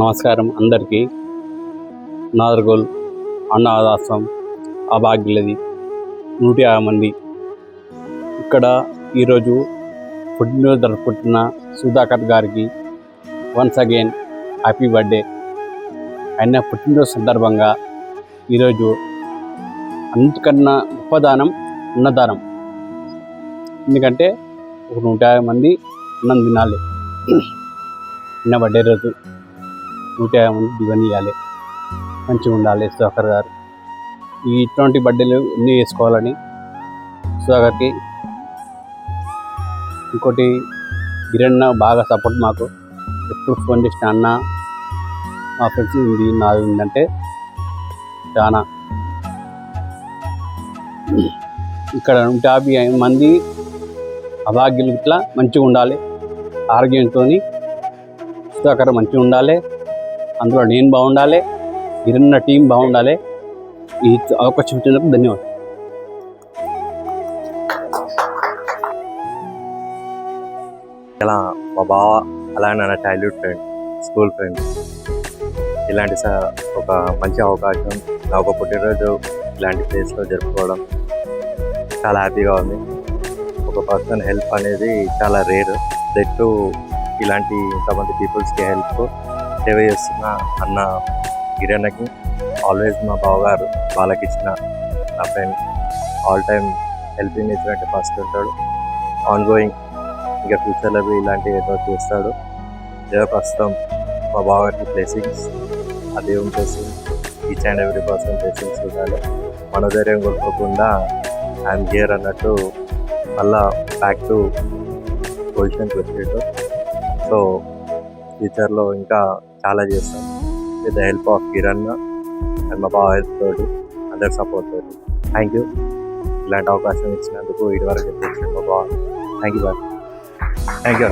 నమస్కారం అందరికీ. నాదర్గోల్ అన్నదాసం అభాగ్యులది నూట యాభై మంది. ఇక్కడ ఈరోజు పుట్టినరోజు జరుపుకుంటున్న సుధాకర్ గారికి వన్స్ అగైన్ హ్యాపీ బర్త్డే ఆయన పుట్టినరోజు సందర్భంగా ఈరోజు అన్నిటికన్నా గొప్పదానం అన్నదానం. ఎందుకంటే ఒక నూట యాభై మంది అన్నం తినాలి. నిన్న బర్త్డే రోజు. నూట యాభై మంది ఇవ్వాలి. మంచిగా ఉండాలి సుధాకర్ గారు. ఈ ఇటువంటి బర్త్డేలు ఎన్ని చేసుకోవాలని సుధాకర్కి ఇంకోటి గిరణ్ బాగా సపోర్ట్ మాకు. ఎప్పుడు ఫోన్ చేసిన అన్న మా ఫ్రెండ్స్ ఉంది నాది ఉందంటే చాలా ఇక్కడ నూట యాభై మంది అభాగ్యులు ఇట్లా మంచిగా ఉండాలి. ఆరోగ్యంతో సుధాకర్ మంచిగా ఉండాలి. అందులో నేను బాగుండాలి ఇరున్న టీం బాగుండాలి. ఈ అవకాశం ఇచ్చినందుకు ధన్యవాదాలు. ఇలా మా బావ అలానే నా చైల్డ్హుడ్ ఫ్రెండ్ స్కూల్ ఫ్రెండ్ ఇలాంటి స- ఒక మంచి అవకాశం నా ఒక పుట్టినరోజు ఇలాంటి ప్లేస్లో జరుపుకోవడం చాలా హ్యాపీగా ఉంది. ఒక పర్సన్ హెల్ప్ అనేది చాలా రేర్ దట్టు ఇలాంటి ఇంతమంది పీపుల్స్కి హెల్ప్ సేవ చేస్తున్న అన్న గిరణకి ఆల్వేస్ మా బావగారు వాళ్ళకి ఇచ్చిన నా ఫ్రెండ్ ఆల్ టైమ్ హెల్పింగ్ ఇచ్చినట్టు ఫస్ట్ ఉంటాడు. ఆన్ గోయింగ్ ఇంకా ఫ్యూచర్లో బి ఇలాంటి ఏదో చేస్తాడు. ఏదో ప్రస్తుతం మా బావగారికి బ్లెస్సింగ్స్ ఆ దేవుని blessing each and every person blessings ఉండాలి మనోధైర్యం కోల్పోకుండా ఐఎమ్ హియర్ అన్నట్టు మళ్ళా బ్యాక్ టు పొజిషన్కి వచ్చేట్టు సో ఫ్యూచర్లో ఇంకా చాలా చేస్తాం with the help of Kiran and మా బావ హెల్ప్ తోటి అందరి సపోర్ట్ తోటి. థ్యాంక్ యూ ఇలాంటి అవకాశం ఇచ్చినందుకు ఇటువరకు మా బావ thank you bye thank you